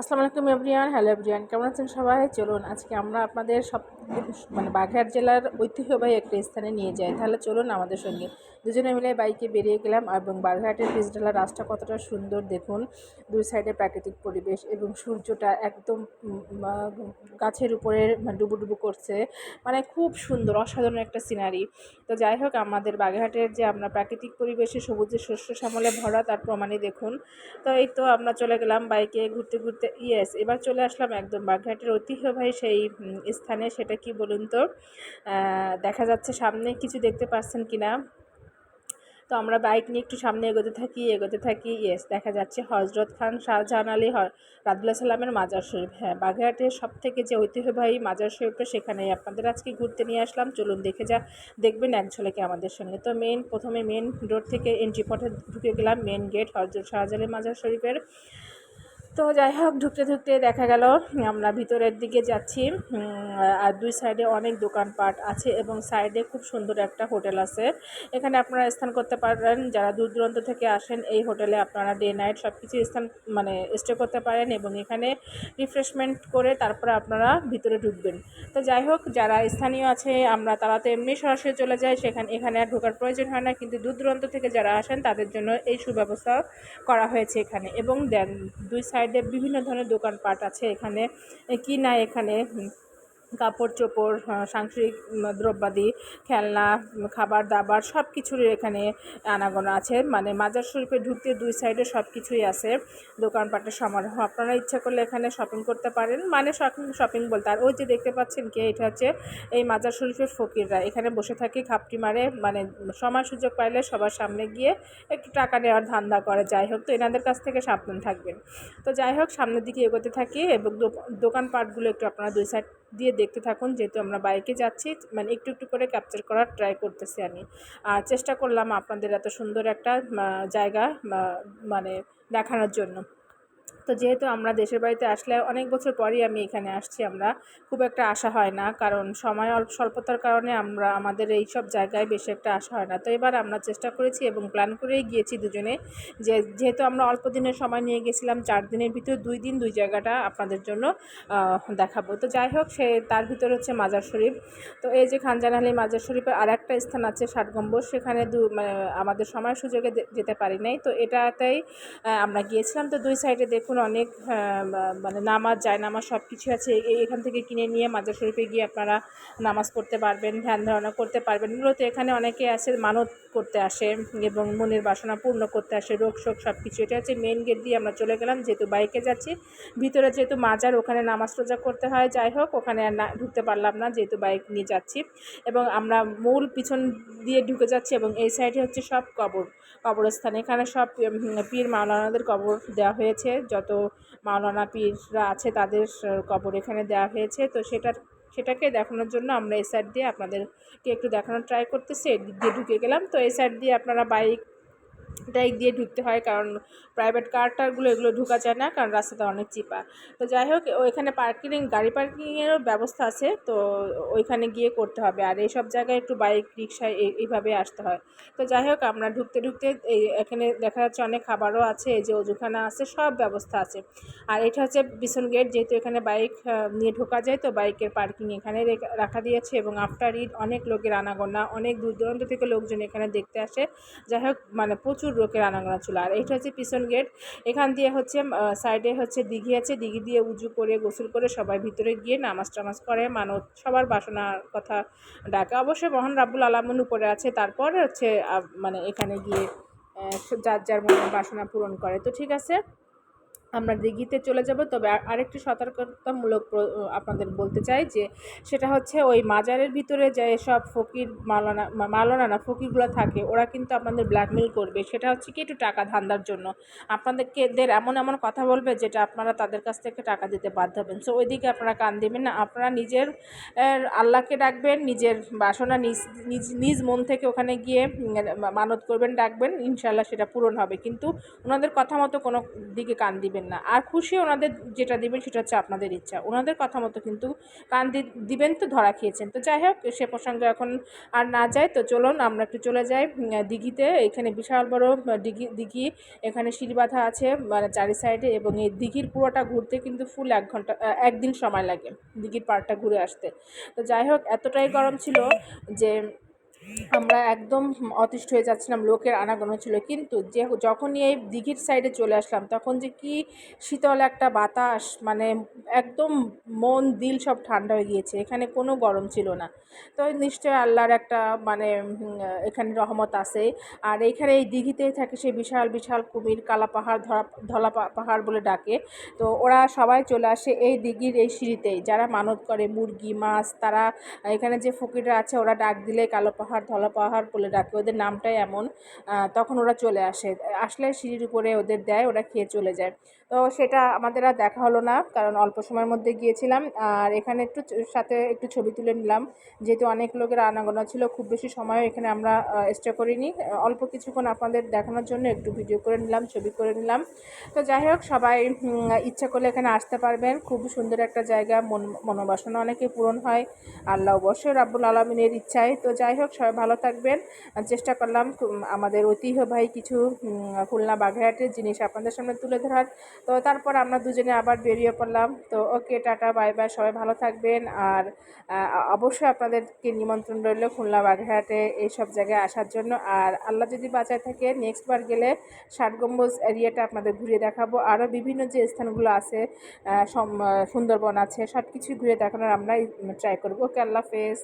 আসসালামু আলাইকুম everyone hello everyone কেমন আছেন সবাই? চলুন, আজকে আমরা আপনাদের সব মানে বাগেরহাট জেলার ঐতিহ্যবাহী একটা স্থানে নিয়ে যাই। তাহলে চলুন আমাদের সঙ্গে। দুজনে মিলে বাইকে বেরিয়ে গেলাম এবং বাগেরহাটের পিচঢালা রাস্তা কতটা সুন্দর দেখুন। দুই সাইডে প্রাকৃতিক পরিবেশ এবং সূর্যটা একদম গাছের উপরে ডুবুডুবু করছে। মানে খুব সুন্দর, অসাধারণ একটা সিনারি তো যাই হোক, আমাদের বাগেরহাটের যে আমরা প্রাকৃতিক পরিবেশে সবুজের শস্য শ্যামলে ভরা তার প্রমাণে দেখুন। তো এই তো আমরা চলে গেলাম বাইকে ঘুরতে ঘুরতে। ইয়েস এবার চলে আসলাম একদম বাগেরহাটের ঐতিহ্যবাহী সেই স্থানে, সেটা কি বলুন তো? দেখা যাচ্ছে সামনে কিছু দেখতে পাচ্ছেন কিনা তো আমরা বাইক নিয়ে একটু সামনে এগোতে থাকি এগোতে থাকি ইয়েস দেখা যাচ্ছে হজরত খান শাহজাহান আলী রাদুল্লাহ সাল্লামের মাজার শরীফ। হ্যাঁ বাগেরহাটের সব থেকে যে ঐতিহ্যবাহী মাজার শরীফটা সেখানেই আপনাদের আজকে ঘুরতে নিয়ে আসলাম। চলুন দেখে যা, দেখবেন এক ঝলকে আমাদের সঙ্গে। তো মেন প্রথমে মেন রোড থেকে এন্ট্রি পথে ঢুকে গেলাম মেন গেট হজরত শাহজাহান মাজার শরীফের। তো যাই হোক, ঢুকতে ঢুকতে দেখা গেল, আমরা ভিতরের দিকে যাচ্ছি। আর দুই সাইডে অনেক দোকানপাট আছে এবং সাইডে খুব সুন্দর একটা হোটেল আছে। এখানে আপনারা স্থান করতে পারেন, যারা দূর দূরান্ত থেকে আসেন, এই হোটেলে আপনারা ডে নাইট সব কিছু স্থান মানে স্টে করতে পারেন এবং এখানে রিফ্রেশমেন্ট করে তারপরে আপনারা ভিতরে ঢুকবেন। তো যাই হোক, যারা স্থানীয় আছে, আমরা তারা তো এমনি সরাসরি চলে যায়, সেখানে, এখানে আর ঢোকার প্রয়োজন হয় না। কিন্তু দূর দূরান্ত থেকে যারা আসেন, তাদের জন্য এই সুব্যবস্থা করা হয়েছে এখানে। এবং দেন, দুই সাইডে বিভিন্ন ধরনের দোকানপাট আছে এখানে কি না এখানে কাপড় চোপড় সাংসারিক দ্রব্যাদি, খেলনা খাবার দাবার সব কিছুরই এখানে আনাগোনা আছে। মানে মাজার শরীফে ঢুকতে দুই সাইডে সব কিছুই আছে। দোকানপাটের সমারোহ। আপনারা ইচ্ছা করলে এখানে শপিং করতে পারেন। মানে শপিং শপিং বলতে আর ওই যে দেখতে পাচ্ছেন কি, এটা হচ্ছে এই মাজার শরীফের ফকিররা। এখানে বসে থাকি, খাপটি মারে। মানে সময় সুযোগ পাইলে সবার সামনে গিয়ে একটু টাকা নেওয়ার ধান্দা করে। যাই হোক, তো এনাদের কাছ থেকে সাবধান থাকবেন। তো যাই হোক, সামনের দিকে এগোতে থাকি এবং দোকানপাটগুলো একটু আপনারা দুই সাইড দিয়ে দেখতে থাকুন, যেহেতু আমরা বাইকে যাচ্ছি মানে একটু একটু করে ক্যাপচার করার ট্রাই করতেছি আমি। আর চেষ্টা করলাম আপনাদের এত সুন্দর একটা জায়গা মানে দেখানোর জন্য। তো যেহেতু আমরা দেশের বাড়িতে আসলে অনেক বছর পরই আমি এখানে আসছি, আমরা খুব একটা আসা হয় না। কারণ সময় অল্প স্বল্পতার কারণে আমরা, আমাদের এই সব জায়গায় বেশি একটা আসা হয় না। তো এবার আমরা চেষ্টা করেছি এবং প্ল্যান করেই গিয়েছি দুজনে যে, যেহেতু আমরা অল্প দিনের সময় নিয়ে গেছিলাম, চার দিনের ভিতরে দুই দিন দুই জায়গাটা আপনাদের জন্য দেখাবো। তো যাই হোক, সে তার ভিতরে হচ্ছে মাজার শরীফ। তো এই যে খানজান আলী মাজার শরীফের আর একটা স্থান আছে ষাট গম্বর সেখানে দু মানে আমাদের সময় সুযোগে যেতে পারি নাই। তো এটাতেই আমরা গিয়েছিলাম। তো দুই সাইডে দেখুন অনেক আহ, মানে নামাজ যায় নামাজ সব কিছু আছে এখান থেকে কিনে নিয়ে মাজার শরীফে গিয়ে আপনারা নামাজ পড়তে পারবেন ধ্যান ধারণা করতে পারবেন। মূলত এখানে অনেকে আসে মানত করতে আসে এবং মনের বাসনা পূর্ণ করতে আসে রোগ শোক সব কিছু এটা হচ্ছে মেন গেট দিয়ে আমরা চলে গেলাম যেহেতু বাইকে যাচ্ছি। ভিতরে যেহেতু মাজার ওখানে নামাজ রোজা করতে হয়। যাই হোক ওখানে আর না ঢুকতে পারলাম না যেহেতু বাইক নিয়ে যাচ্ছি। এবং আমরা মূল পিছন দিয়ে ঢুকে যাচ্ছি এবং এই সাইডে হচ্ছে সব কবর কবরস্থান। এখানে সব পীর মাওলানাদের কবর দেওয়া হয়েছে। যত মাওলানা পীররা আছে, তাদের কবর এখানে দেওয়া হয়েছে। তো সেটার, সেটাকে দেখানোর জন্য আমরা এই সাইড দিয়ে আপনাদেরকে একটু দেখানোর ট্রাই করতেছি। এদিক দিয়ে ঢুকে গেলাম। তো এই সাইড দিয়ে আপনারা বাইক টাইক দিয়ে ঢুকতে হয় কারণ প্রাইভেট কার টারগুলো এগুলো ঢুকা যায় না কারণ রাস্তাটা অনেক চিপা। তো যাই হোক ওইখানে পার্কিং গাড়ি পার্কিংয়েরও ব্যবস্থা আছে, তো ওইখানে গিয়ে করতে হবে। আর এইসব জায়গায় একটু বাইক রিক্সায় এই- এইভাবে আসতে হয়। তো যাই হোক, আমরা ঢুকতে ঢুকতে এই এখানে দেখা যাচ্ছে অনেক খাবারও আছে, এই যে অজুখানা আছে, সব ব্যবস্থা আছে। আর এটা হচ্ছে পিছন গেট যেহেতু এখানে বাইক নিয়ে ঢোকা যায়, তো বাইকের পার্কিং এখানে রাখা দিয়েছে এবং আফটার ইট অনেক লোকের আনাগোনা, অনেক দূর দূরান্ত থেকে লোকজন এখানে দেখতে আসে। যাই হোক মানে প্রচুর লোকের আনাগোনা ছিল। আর এটা হচ্ছে পিছন গেট এখান দিয়ে হচ্ছে সাইডে হচ্ছে দিঘি আছে, দিঘি দিয়ে উজু করে, গোসল করে সবাই ভিতরে গিয়ে নামাজ টামাজ করে মানত সবার বাসনার কথা ডাকে। অবশ্যই মহান রাব্বুল আলামন উপরে আছে, তারপর হচ্ছে মানে এখানে গিয়ে যার যার মনে বাসনা পূরণ করে। তো ঠিক আছে? আমরা দিঘিতে চলে যাব। তবে আর- আরেকটি সতর্কতামূলক আপনাদের বলতে চাই যে, সেটা হচ্ছে ওই মাজারের ভিতরে যে সব ফকির মালানা মালানা না ফকিরগুলো থাকে, ওরা কিন্তু আপনাদের ব্ল্যাকমেল করবে। সেটা হচ্ছে কি একটু টাকা ধান্দার জন্য। আপনাদেরকে এদের এমন এমন কথা বলবে যেটা আপনারা তাদের কাছ থেকে টাকা দিতে বাধ্য হবেন। সো ওইদিকে আপনারা কান দিবেন না। আপনারা নিজের আল্লাহকে ডাকবেন, নিজের বাসনা নিজ নিজ নিজ মন থেকে ওখানে গিয়ে মানত করবেন, ডাকবেন। ইনশাল্লাহ সেটা পূরণ হবে। কিন্তু ওনাদের কথা মতো কোনো দিকে কান দিবেন না। আর খুশি ওনাদের যেটা দিবেন সেটা হচ্ছে আপনাদের ইচ্ছা। ওনাদের কথা মতো কিন্তু কান দিবেন তো, ধরা খেয়েছেন। তো যাই হোক, সে প্রসঙ্গে এখন আর না যায়। তো চলুন, আমরা একটু চলে যাই দিঘিতে। এখানে বিশাল বড় দিঘি দিঘি, এখানে সিঁড়ি বাঁধা আছে মানে চারি সাইডে এবং এই দিঘির পুরোটা ঘুরতে কিন্তু ফুল এক ঘণ্টা একদিন সময় লাগে দিঘির পাড়টা ঘুরে আসতে। তো যাই হোক, এতটাই গরম ছিল যে আমরা একদম অতিষ্ঠ হয়ে যাচ্ছিলাম, লোকের আনাগোনা ছিল। কিন্তু যে যখনই এই দিঘির সাইডে চলে আসলাম, তখন যে কি শীতল একটা বাতাস মানে একদম মন, দিল সব ঠান্ডা হয়ে গিয়েছে। এখানে কোনো গরম ছিল না। তো নিশ্চয়ই আল্লাহর একটা মানে এখানে রহমত আছে। আর এইখানে এই দিঘিতেই থাকে সেই বিশাল বিশাল কুমির, কালা পাহাড়, ধরা, ধলা পাহাড় বলে ডাকে। তো ওরা সবাই চলে আসে এই দিঘির এই সিঁড়িতেই। যারা মানত করে, মুরগি, মাছ, তারা, এখানে যে ফকিররা আছে, ওরা ডাক দিলে কালো পাহাড় ধলা পাহাড় বলে ডাকে, ওদের নামটাই এমন তখন ওরা চলে আসে। আসলে সিঁড়ির উপরে ওদের দেয়, ওরা খেয়ে চলে যায়। তো সেটা আমাদের আর দেখা হলো না, কারণ অল্প সময়ের মধ্যে গিয়েছিলাম। আর এখানে একটু সাথে একটু ছবি তুলে নিলাম। যেহেতু অনেক লোকের আনাগোনা ছিল, খুব বেশি সময় এখানে আমরা স্টে করিনি। অল্প কিছুক্ষণ আপনাদের দেখানোর জন্য একটু ভিডিও করে নিলাম, ছবি করে নিলাম। তো যাই হোক, সবাই ইচ্ছা করলে এখানে আসতে পারবেন। খুব সুন্দর একটা জায়গা, মন, মনোবাসনা অনেকে পূরণ হয়। আল্লাহ অবশ্যই রাব্বুল আলমিনের ইচ্ছায়। তো যাই হোক সবাই ভালো থাকবেন। চেষ্টা করলাম আমাদের ঐতিহ্যবাহী কিছু খুলনা বাগেরহাটের জিনিস আপনাদের সামনে তুলে ধরার। তো তারপর আমরা দুজনে আবার বেরিয়ে পড়লাম। তো ওকে, টাটা, বাই বাই, সবাই ভালো থাকবেন। আর অবশ্যই আপনাদেরকে নিমন্ত্রণ রইল খুলনা বাগেরহাটে এইসব জায়গায় আসার জন্য। আর আল্লাহ যদি বাঁচায় থাকে নেক্সট বার গেলে ষাট গম্বুজ এরিয়াটা আপনাদের ঘুরিয়ে দেখাবো। আরও বিভিন্ন যে স্থানগুলো আছে সুন্দরবন আছে সব কিছু ঘুরে দেখানোর আমরা ট্রাই করব। ওকে, আল্লাহ হাফেজ।